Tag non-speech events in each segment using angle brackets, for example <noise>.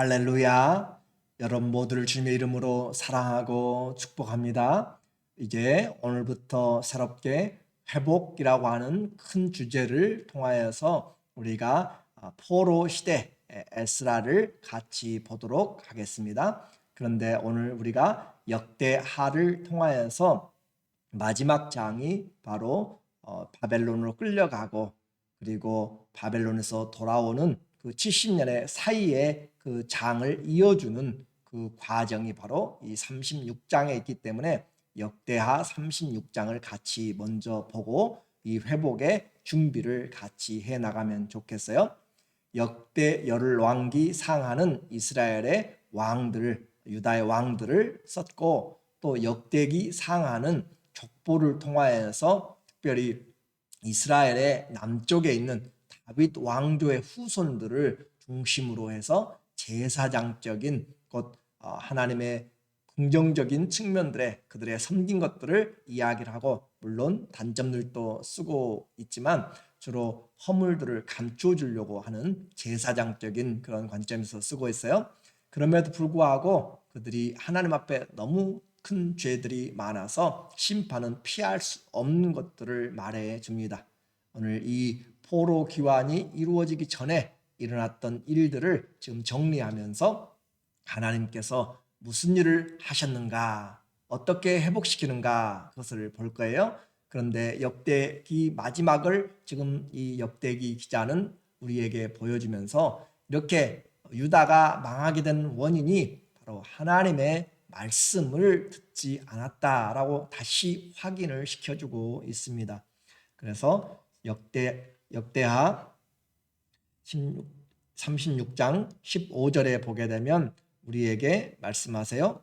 할렐루야. 여러분 모두를 주님의 이름으로 사랑하고 축복합니다. 이제 오늘부터 새롭게 회복이라고 하는 큰 주제를 통하여서 우리가 아, 포로 시대 에스라를 같이 보도록 하겠습니다. 그런데 오늘 우리가 역대하를 통하여서 마지막 장이 바로 어, 바벨론으로 끌려가고 그리고 바벨론에서 돌아오는 그 70년의 사이에 그 장을 이어주는 그 과정이 바로 이 36장에 있기 때문에 역대하 36장을 같이 먼저 보고 이 회복의 준비를 같이 해 나가면 좋겠어요. 역대 열왕기 상하는 이스라엘의 왕들, 유다의 왕들을 썼고 또 역대기 상하는 족보를 통하여서 특별히 이스라엘의 남쪽에 있는 다윗 왕조의 후손들을 중심으로 해서 제사장적인 것 어, 하나님의 긍정적인 측면들에 그들의 섬긴 것들을 이야기를 하고 물론 단점들도 쓰고 있지만 주로 허물들을 감춰 주려고 하는 제사장적인 그런 관점에서 쓰고 있어요. 그럼에도 불구하고 그들이 하나님 앞에 너무 큰 죄들이 많아서 심판은 피할 수 없는 것들을 말해 줍니다. 오늘 이 포로 기환이 이루어지기 전에 일어났던 일들을 지금 정리하면서 하나님께서 무슨 일을 하셨는가, 어떻게 회복시키는가 그것을 볼 거예요. 그런데 역대기 마지막을 지금 이 역대기 기자는 우리에게 보여주면서 이렇게 유다가 망하게 된 원인이 바로 하나님의 말씀을 듣지 않았다라고 다시 확인을 시켜주고 있습니다. 그래서 역대 역대하 16, 36장 15절에 보게 되면 우리에게 말씀하세요.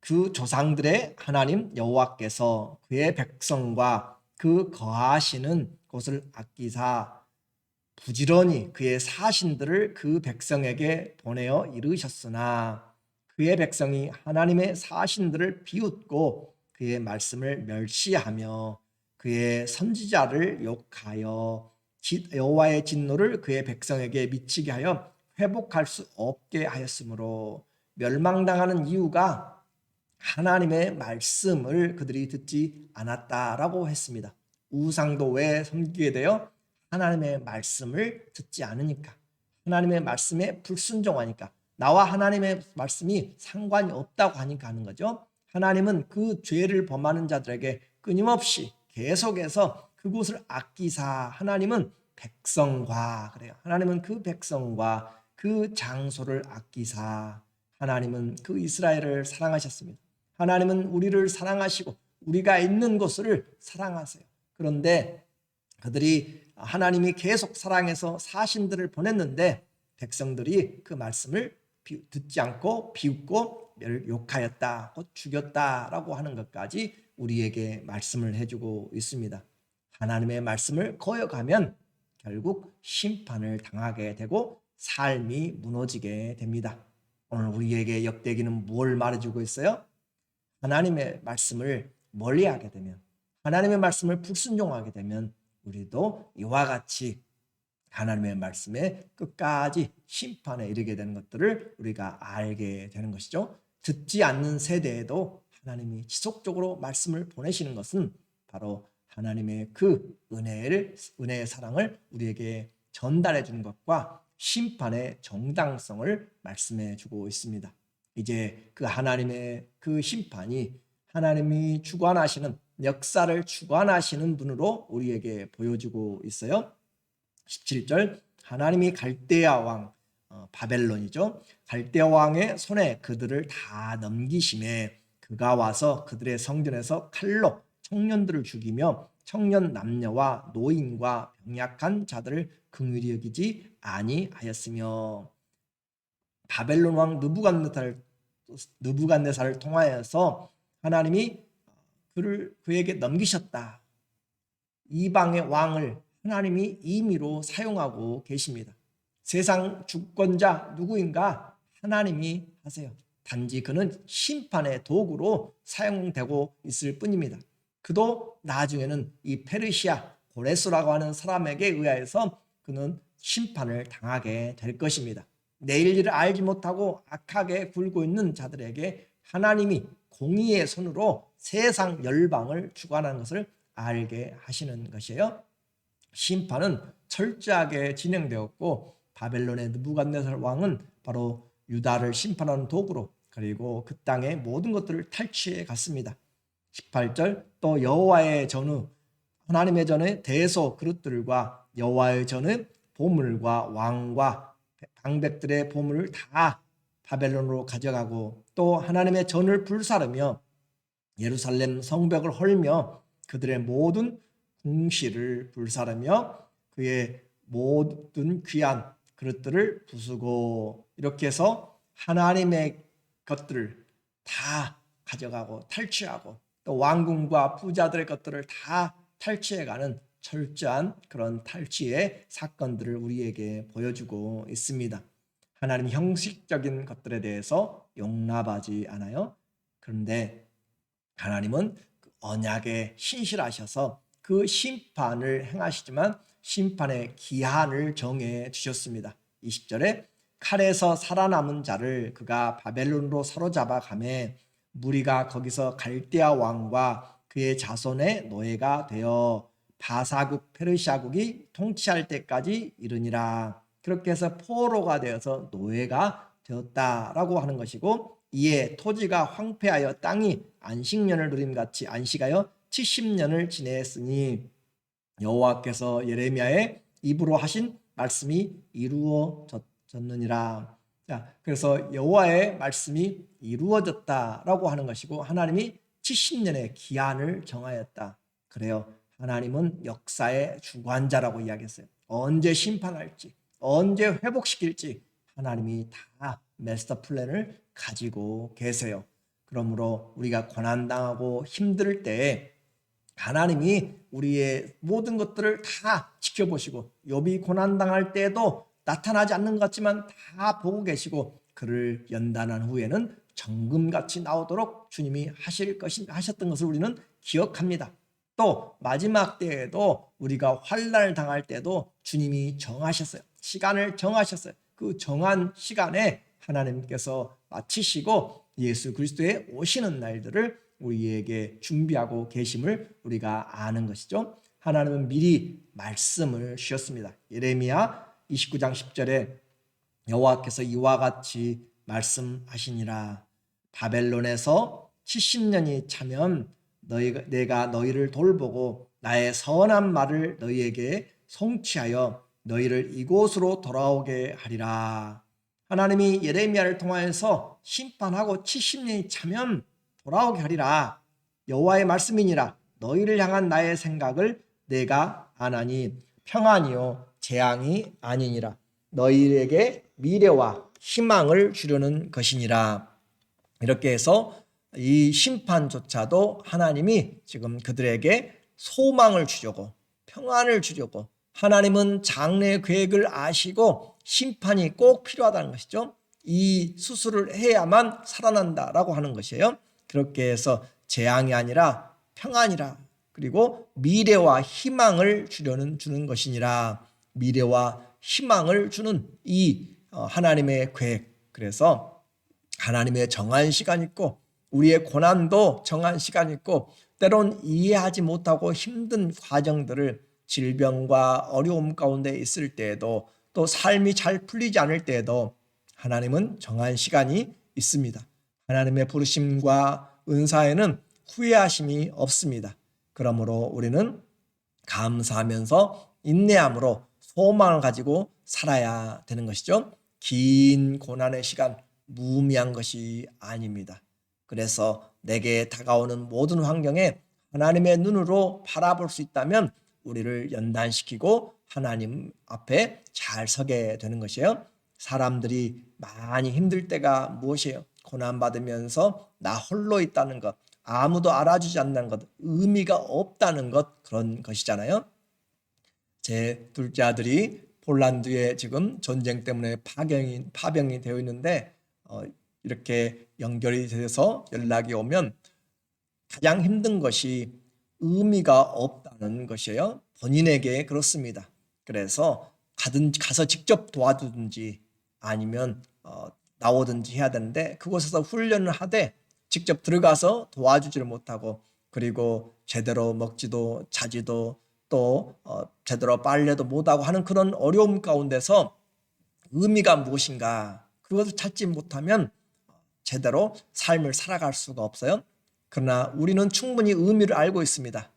그 조상들의 하나님 여호와께서 그의 백성과 그 거하시는 곳을 아끼사 부지런히 그의 사신들을 그 백성에게 보내어 이르셨으나 그의 백성이 하나님의 사신들을 비웃고 그의 말씀을 멸시하며 그의 선지자를 욕하여 여호와의 진노를 그의 백성에게 미치게 하여 회복할 수 없게 하였으므로 멸망당하는 이유가 하나님의 말씀을 그들이 듣지 않았다라고 했습니다. 우상도 왜 섬기게 되어 하나님의 말씀을 듣지 않으니까 하나님의 말씀에 불순종하니까 나와 하나님의 말씀이 상관이 없다고 하니까 하는 거죠. 하나님은 그 죄를 범하는 자들에게 끊임없이 계속해서 그곳을 아끼사 하나님은 백성과 그래요. 하나님은 그 백성과 그 장소를 아끼사 하나님은 그 이스라엘을 사랑하셨습니다. 하나님은 우리를 사랑하시고 우리가 있는 곳을 사랑하세요. 그런데 그들이 하나님이 계속 사랑해서 사신들을 보냈는데 백성들이 그 말씀을 듣지 않고 비웃고 욕하였다, 곧 죽였다라고 하는 것까지 우리에게 말씀을 해주고 있습니다. 하나님의 말씀을 거역하면 결국 심판을 당하게 되고 삶이 무너지게 됩니다. 오늘 우리에게 역대기는 뭘 말해주고 있어요? 하나님의 말씀을 멀리하게 되면, 하나님의 말씀을 불순종하게 되면 우리도 이와 같이 하나님의 말씀에 끝까지 심판에 이르게 되는 것들을 우리가 알게 되는 것이죠. 듣지 않는 세대에도 하나님이 지속적으로 말씀을 보내시는 것은 바로 하나님의 그 은혜를 은혜의 사랑을 우리에게 전달해 주는 것과 심판의 정당성을 말씀해 주고 있습니다. 이제 그 하나님의 그 심판이 하나님이 주관하시는 역사를 주관하시는 분으로 우리에게 보여주고 있어요. 17절 하나님이 갈대아 왕 어, 바벨론이죠. 갈대아 왕의 손에 그들을 다 넘기심에 그가 와서 그들의 성전에서 칼로 청년들을 죽이며 청년 남녀와 노인과 병약한 자들을 긍휼히 여기지 아니하였으며 바벨론 왕 느부갓네살 느부갓네살을 통하여서 하나님이 그를 그에게 넘기셨다. 이방의 왕을 하나님이 임의로 사용하고 계십니다. 세상 주권자 누구인가 하나님이 하세요. 단지 그는 심판의 도구로 사용되고 있을 뿐입니다. 그도 나중에는 이 페르시아 고레스라고 하는 사람에게 의하여서 그는 심판을 당하게 될 것입니다. 내일 일을 알지 못하고 악하게 굴고 있는 자들에게 하나님이 공의의 손으로 세상 열방을 주관하는 것을 알게 하시는 것이에요. 심판은 철저하게 진행되었고 바벨론의 느부갓네살 왕은 바로 유다를 심판하는 도구로 그리고 그 땅의 모든 것들을 탈취해 갔습니다. 18절 또 여호와의 전후 하나님의 전에 대소 그릇들과 여호와의 전에 보물과 왕과 방백들의 보물을 다 바벨론으로 가져가고 또 하나님의 전을 불사르며 예루살렘 성벽을 헐며 그들의 모든 궁시를 불사르며 그의 모든 귀한 그릇들을 부수고 이렇게 해서 하나님의 것들을 다 가져가고 탈취하고 또 왕궁과 부자들의 것들을 다 탈취해가는 철저한 그런 탈취의 사건들을 우리에게 보여주고 있습니다. 하나님 형식적인 것들에 대해서 용납하지 않아요. 그런데 하나님은 그 언약에 신실하셔서 그 심판을 행하시지만 심판의 기한을 정해 주셨습니다. 20절에 칼에서 살아남은 자를 그가 바벨론으로 사로잡아 가매 무리가 거기서 갈대아 왕과 그의 자손의 노예가 되어 바사국 페르시아국이 통치할 때까지 이르니라. 그렇게 해서 포로가 되어서 노예가 되었다라고 하는 것이고 이에 토지가 황폐하여 땅이 안식년을 누림같이 안식하여 70년을 지냈으니 여호와께서 예레미야의 입으로 하신 말씀이 이루어졌느니라. 자, 그래서 여호와의 말씀이 이루어졌다라고 하는 것이고 하나님이 70년의 기한을 정하였다. 그래요. 하나님은 역사의 주관자라고 이야기했어요. 언제 심판할지, 언제 회복시킬지 하나님이 다 메스터 플랜을 가지고 계세요. 그러므로 우리가 고난당하고 힘들 때 하나님이 우리의 모든 것들을 다 지켜보시고 욥이 고난 당할 때도 나타나지 않는 것 같지만 다 보고 계시고 그를 연단한 후에는 정금같이 나오도록 주님이 하실 것이 하셨던 것을 우리는 기억합니다. 또 마지막 때에도 우리가 환란을 당할 때도 주님이 정하셨어요. 시간을 정하셨어요. 그 정한 시간에 하나님께서 마치시고 예수 그리스도의 오시는 날들을 우리에게 준비하고 계심을 우리가 아는 것이죠. 하나님은 미리 말씀을 주셨습니다. 예레미야 29장 10절에 여호와께서 이와 같이 말씀하시니라 바벨론에서 70년이 차면 너희 내가 너희를 돌보고 나의 선한 말을 너희에게 성취하여 너희를 이곳으로 돌아오게 하리라. 하나님이 예레미야를 통하여서 심판하고 70년이 차면 돌아오게 하리라. 여호와의 말씀이니라. 너희를 향한 나의 생각을 내가 아나니 평안이요 재앙이 아니니라. 너희에게 미래와 희망을 주려는 것이니라. 이렇게 해서 이 심판조차도 하나님이 지금 그들에게 소망을 주려고 평안을 주려고 하나님은 장래 계획을 아시고 심판이 꼭 필요하다는 것이죠. 이 수술을 해야만 살아난다라고 하는 것이에요. 그렇게 해서 재앙이 아니라 평안이라. 그리고 미래와 희망을 주려는 주는 것이니라. 미래와 희망을 주는 이 어, 하나님의 계획. 그래서 하나님의 정한 시간 있고 우리의 고난도 정한 시간 있고 때론 이해하지 못하고 힘든 과정들을 질병과 어려움 가운데 있을 때에도 또 삶이 잘 풀리지 않을 때에도 하나님은 정한 시간이 있습니다. 하나님의 부르심과 은사에는 후회하심이 없습니다. 그러므로 우리는 감사하면서 인내함으로 소망을 가지고 살아야 되는 것이죠. 긴 고난의 시간 무미한 것이 아닙니다. 그래서 내게 다가오는 모든 환경에 하나님의 눈으로 바라볼 수 있다면 우리를 연단시키고 하나님 앞에 잘 서게 되는 것이에요. 사람들이 많이 힘들 때가 무엇이에요? 고난받으면서 나 홀로 있다는 것, 아무도 알아주지 않는 것, 의미가 없다는 것, 그런 것이잖아요. 제 둘째 아들이 폴란드에 지금 전쟁 때문에 파병이, 파병이 되어 있는데, 어, 이렇게 연결이 돼서 연락이 오면 가장 힘든 것이 의미가 없다는 것이에요. 본인에게 그렇습니다. 그래서 가든 가서 직접 도와주든지 아니면 어, 나오든지 해야 되는데 그곳에서 훈련을 하되 직접 들어가서 도와주지를 못하고 그리고 제대로 먹지도 자지도 또 어, 제대로 빨래도 못하고 하는 그런 어려움 가운데서 의미가 무엇인가 그것을 찾지 못하면 제대로 삶을 살아갈 수가 없어요. 그러나 우리는 충분히 의미를 알고 있습니다.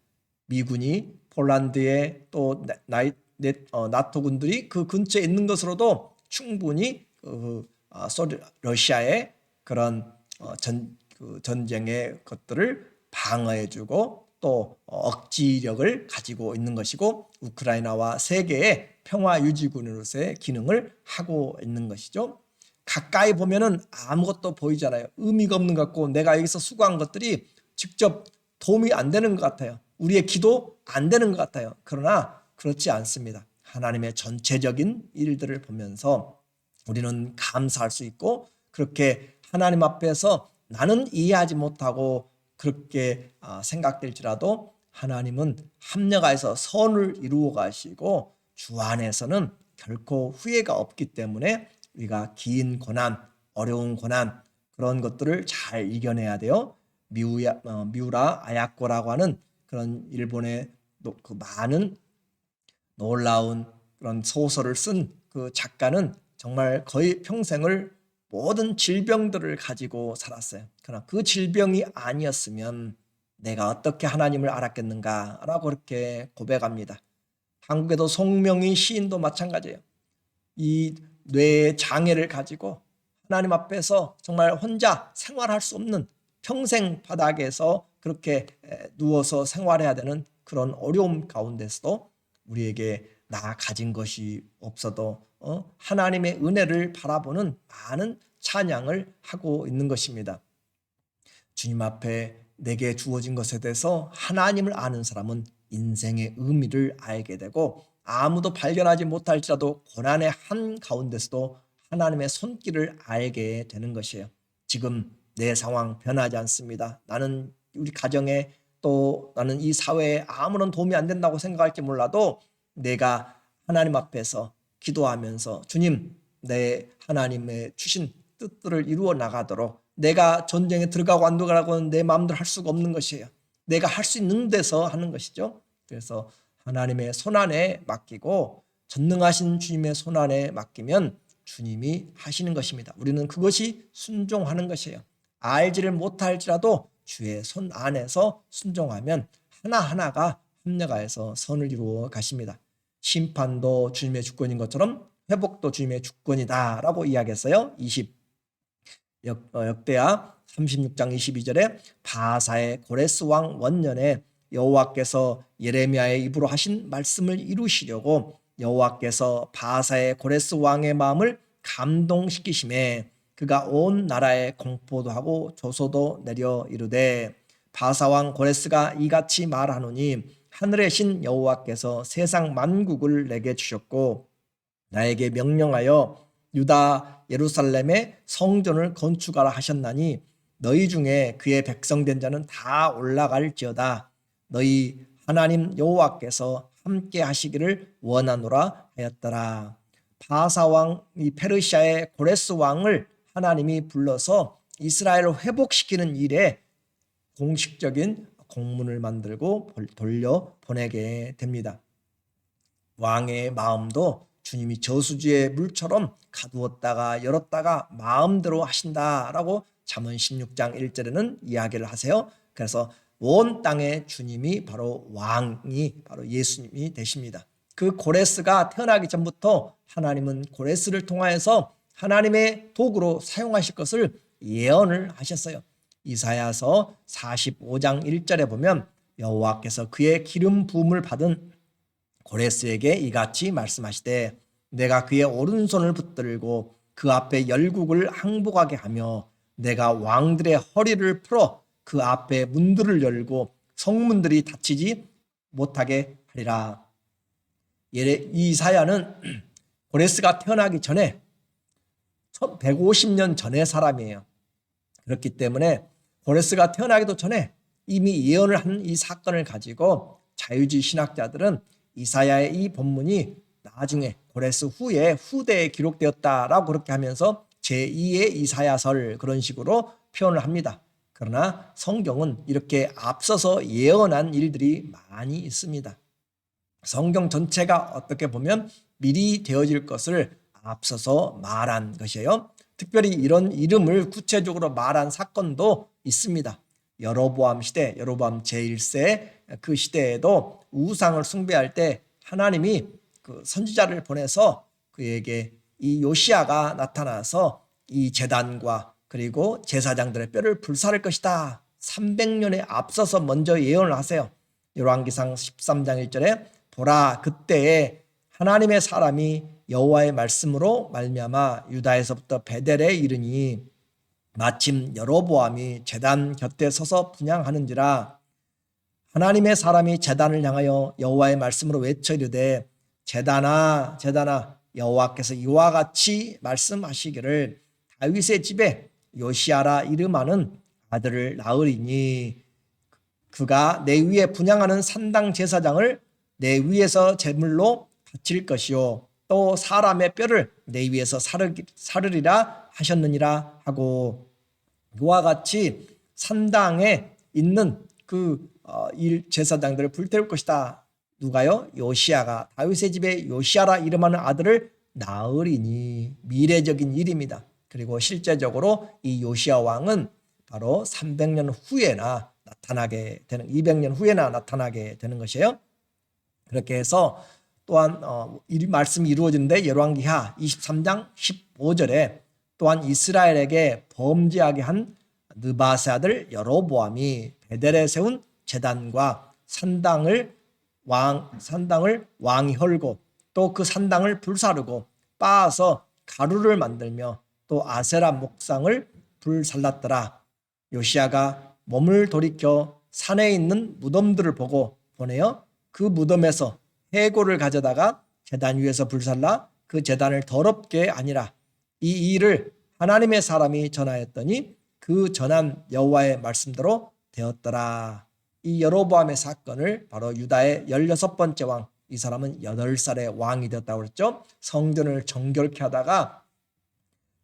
미군이 폴란드에 또 나- 나이 네, 어, 나토 군들이 그 근처에 있는 것으로도 충분히 그 어, 소리 러시아의 그런 어, 전, 그 전쟁의 것들을 방어해주고 또 어, 억지력을 가지고 있는 것이고 우크라이나와 세계의 평화 유지군으로서의 기능을 하고 있는 것이죠. 가까이 보면은 아무것도 보이잖아요. 의미가 없는 것 같고 내가 여기서 수고한 것들이 직접 도움이 안 되는 것 같아요. 우리의 기도 안 되는 것 같아요. 그러나 그렇지 않습니다. 하나님의 전체적인 일들을 보면서 우리는 감사할 수 있고 그렇게 하나님 앞에서 나는 이해하지 못하고 그렇게 아, 생각될지라도 하나님은 합력하여서 선을 이루어 가시고 주 안에서는 결코 후회가 없기 때문에 우리가 긴 고난, 어려운 고난 그런 것들을 잘 이겨내야 돼요. 미우야, 어, 미우라 아야코라고 하는 그런 일본의 노- 그 많은 놀라운 그런 소설을 쓴 그 작가는 정말 거의 평생을 모든 질병들을 가지고 살았어요. 그러나 그 질병이 아니었으면 내가 어떻게 하나님을 알았겠는가라고 그렇게 고백합니다. 한국에도 송명희 시인도 마찬가지예요. 이 뇌의 장애를 가지고 하나님 앞에서 정말 혼자 생활할 수 없는 평생 바닥에서 그렇게 에, 누워서 생활해야 되는 그런 어려움 가운데서도 우리에게 나 가진 것이 없어도 어? 하나님의 은혜를 바라보는 많은 찬양을 하고 있는 것입니다. 주님 앞에 내게 주어진 것에 대해서 하나님을 아는 사람은 인생의 의미를 알게 되고 아무도 발견하지 못할지라도 고난의 한 가운데서도 하나님의 손길을 알게 되는 것이에요. 지금 내 상황 변하지 않습니다. 나는 우리 가정에 또 나는 이 사회에 아무런 도움이 안 된다고 생각할지 몰라도 내가 하나님 앞에서 기도하면서 주님 내 하나님의 주신 뜻들을 이루어 나가도록 내가 전쟁에 들어가고 안 들어가고는 내 마음대로 할 수가 없는 것이에요. 내가 할 수 있는 데서 하는 것이죠. 그래서 하나님의 손안에 맡기고 전능하신 주님의 손안에 맡기면 주님이 하시는 것입니다. 우리는 그것이 순종하는 것이에요. 알지를 못할지라도 주의 손 안에서 순종하면 하나하나가 합력하여서 선을 이루어 가십니다. 심판도 주님의 주권인 것처럼 회복도 주님의 주권이다라고 이야기했어요. 20 역, 어, 역대하 36장 22절에 바사의 고레스 왕 원년에 여호와께서 예레미야의 입으로 하신 말씀을 이루시려고 여호와께서 바사의 고레스 왕의 마음을 감동시키심에 그가 온 나라에 공포도 하고 조소도 내려 이르되 바사 왕 고레스가 이같이 말하노니 하늘의 신 여호와께서 세상 만국을 내게 주셨고 나에게 명령하여 유다 예루살렘에 성전을 건축하라 하셨나니 너희 중에 그의 백성된 자는 다 올라갈지어다. 너희 하나님 여호와께서 함께 하시기를 원하노라 하였더라. 바사 왕이 페르시아의 고레스 왕을 하나님이 불러서 이스라엘을 회복시키는 일에 공식적인 공문을 만들고 돌려 보내게 됩니다. 왕의 마음도 주님이 저수지의 물처럼 가두었다가 열었다가 마음대로 하신다라고 잠언 16장 1절에는 이야기를 하세요. 그래서 온 땅의 주님이 바로 왕이 바로 예수님이 되십니다. 그 고레스가 태어나기 전부터 하나님은 고레스를 통하여서 하나님의 도구로 사용하실 것을 예언을 하셨어요. 이사야서 45장 1절에 보면 여호와께서 그의 기름 부음을 받은 고레스에게 이같이 말씀하시되 내가 그의 오른손을 붙들고 그 앞에 열국을 항복하게 하며 내가 왕들의 허리를 풀어 그 앞에 문들을 열고 성문들이 닫히지 못하게 하리라. 이사야는 <clears throat> 고레스가 태어나기 전에 150년 전의 사람이에요. 그렇기 때문에 고레스가 태어나기도 전에 이미 예언을 한 이 사건을 가지고 자유주의 신학자들은 이사야의 이 본문이 나중에 고레스 후에 후대에 기록되었다라고 그렇게 하면서 제2의 이사야설 그런 식으로 표현을 합니다. 그러나 성경은 이렇게 앞서서 예언한 일들이 많이 있습니다. 성경 전체가 어떻게 보면 미리 되어질 것을 앞서서 말한 것이에요. 특별히 이런 이름을 구체적으로 말한 사건도 있습니다. 여로보암 시대, 여로보암 제1세 그 시대에도 우상을 숭배할 때 하나님이 그 선지자를 보내서 그에게 이 요시아가 나타나서 이 재단과 그리고 제사장들의 뼈를 불사를 것이다. 300년에 앞서서 먼저 예언을 하세요. 열왕기상 13장 1절에 보라 그때에 하나님의 사람이 여호와의 말씀으로 말미암아 유다에서부터 베델에 이르니 마침 여로보암이 제단 곁에 서서 분양하는지라 하나님의 사람이 제단을 향하여 여호와의 말씀으로 외쳐 이르되 제단아 제단아 여호와께서 이와 같이 말씀하시기를 다윗의 집에 요시아라 이름하는 아들을 낳으리니 그가 내 위에 분양하는 산당 제사장을 내 위에서 제물로 바칠 것이요. 또 사람의 뼈를 내 위에서 사르리라 하셨느니라 하고 이와 같이 산당에 있는 그 어, 일 제사장들을 불태울 것이다. 누가요? 요시아가 다윗의 집에 요시아라 이름하는 아들을 낳으리니 미래적인 일입니다. 그리고 실제적으로 이 요시아 왕은 바로 300년 후에나 나타나게 되는 200년 후에나 나타나게 되는 것이에요. 그렇게 해서 또한 어, 이 말씀이 이루어지는데 열왕기하 23장 15절에 또한 이스라엘에게 범죄하게 한 느바세 아들 여로보암이 베델에 세운 제단과 산당을 왕 산당을 왕이 헐고 또 그 산당을 불사르고 빻아서 가루를 만들며 또 아세라 목상을 불살랐더라. 요시아가 몸을 돌이켜 산에 있는 무덤들을 보고 보내어 그 무덤에서 해골을 가져다가 재단 위에서 불살라 그 재단을 더럽게 아니라 이 일을 하나님의 사람이 전하였더니 그 전한 여호와의 말씀대로 되었더라. 이 여로보암의 사건을 바로 유다의 16번째 왕, 이 사람은 8살의 왕이 되었다고 그랬죠. 성전을 정결케 하다가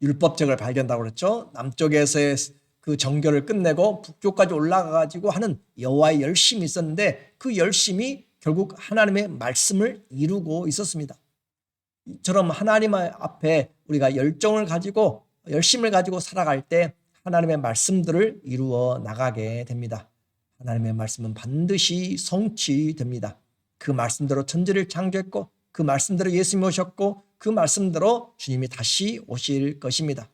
율법책을 발견한다고 그랬죠. 남쪽에서의 그 정결을 끝내고 북쪽까지 올라가 가지고 하는 여호와의 열심이 있었는데 그 열심이 결국 하나님의 말씀을 이루고 있었습니다. 이처럼 하나님 앞에 우리가 열정을 가지고 열심을 가지고 살아갈 때 하나님의 말씀들을 이루어 나가게 됩니다. 하나님의 말씀은 반드시 성취됩니다. 그 말씀대로 천지를 창조했고 그 말씀대로 예수님이 오셨고 그 말씀대로 주님이 다시 오실 것입니다.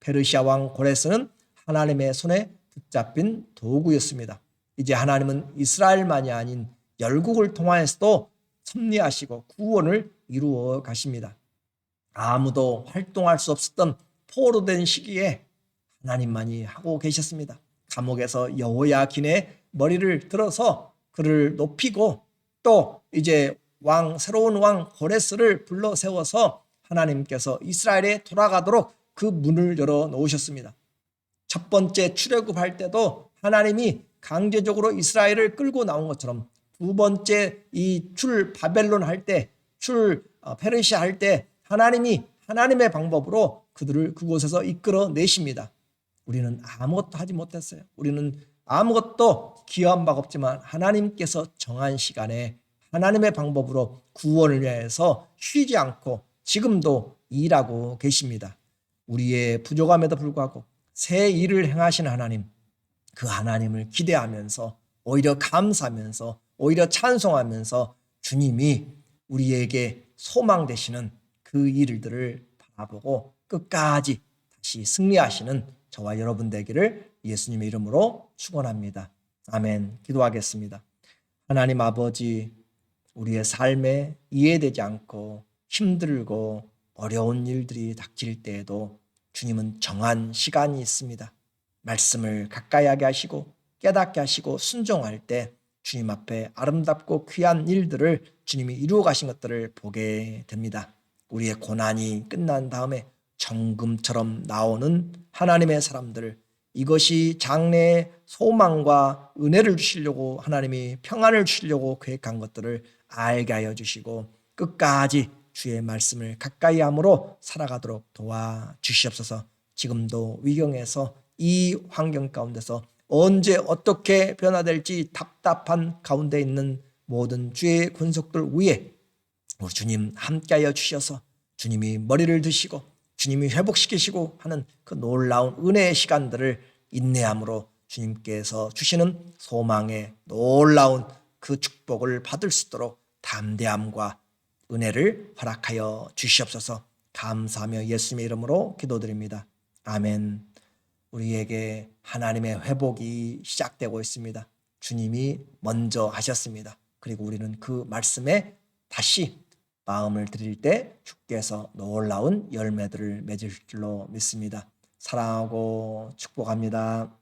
페르시아 왕 고레스는 하나님의 손에 붙잡힌 도구였습니다. 이제 하나님은 이스라엘만이 아닌 열국을 통하여서도 섭리하시고 구원을 이루어 가십니다. 아무도 활동할 수 없었던 포로된 시기에 하나님만이 하고 계셨습니다. 감옥에서 여호야긴의 머리를 들어서 그를 높이고 또 이제 왕 새로운 왕 고레스를 불러 세워서 하나님께서 이스라엘에 돌아가도록 그 문을 열어 놓으셨습니다. 첫 번째 출애굽할 때도 하나님이 강제적으로 이스라엘을 끌고 나온 것처럼 두 번째 이 출 바벨론 할 때, 출 어, 페르시아 할 때 하나님이 하나님의 방법으로 그들을 그곳에서 이끌어 내십니다. 우리는 아무것도 하지 못했어요. 우리는 아무것도 기여한 바가 없지만 하나님께서 정한 시간에 하나님의 방법으로 구원을 위해서 쉬지 않고 지금도 일하고 계십니다. 우리의 부족함에도 불구하고 새 일을 행하신 하나님, 그 하나님을 기대하면서 오히려 감사하면서 오히려 찬송하면서 주님이 우리에게 소망 되시는 그 일들을 바라보고 끝까지 다시 승리하시는 저와 여러분 되기를 예수님의 이름으로 축원합니다. 아멘. 기도하겠습니다. 하나님 아버지 우리의 삶에 이해되지 않고 힘들고 어려운 일들이 닥칠 때에도 주님은 정한 시간이 있습니다. 말씀을 가까이 하게 하시고 깨닫게 하시고 순종할 때 주님 앞에 아름답고 귀한 일들을 주님이 이루어 가신 것들을 보게 됩니다. 우리의 고난이 끝난 다음에 정금처럼 나오는 하나님의 사람들 이것이 장래의 소망과 은혜를 주시려고 하나님이 평안을 주시려고 계획한 것들을 알게 하여 주시고 끝까지 주의 말씀을 가까이 함으로 살아가도록 도와 주시옵소서. 지금도 위경에서 이 환경 가운데서 언제 어떻게 변화될지 답답한 가운데 있는 모든 주의 군속들 위에 우리 주님 함께하여 주셔서 주님이 머리를 드시고 주님이 회복시키시고 하는 그 놀라운 은혜의 시간들을 인내함으로 주님께서 주시는 소망의 놀라운 그 축복을 받을 수 있도록 담대함과 은혜를 허락하여 주시옵소서 감사하며 예수님의 이름으로 기도드립니다. 아멘. 우리에게 하나님의 회복이 시작되고 있습니다. 주님이 먼저 하셨습니다. 그리고 우리는 그 말씀에 다시 마음을 드릴 때 주께서 놀라운 열매들을 맺을 줄로 믿습니다. 사랑하고 축복합니다.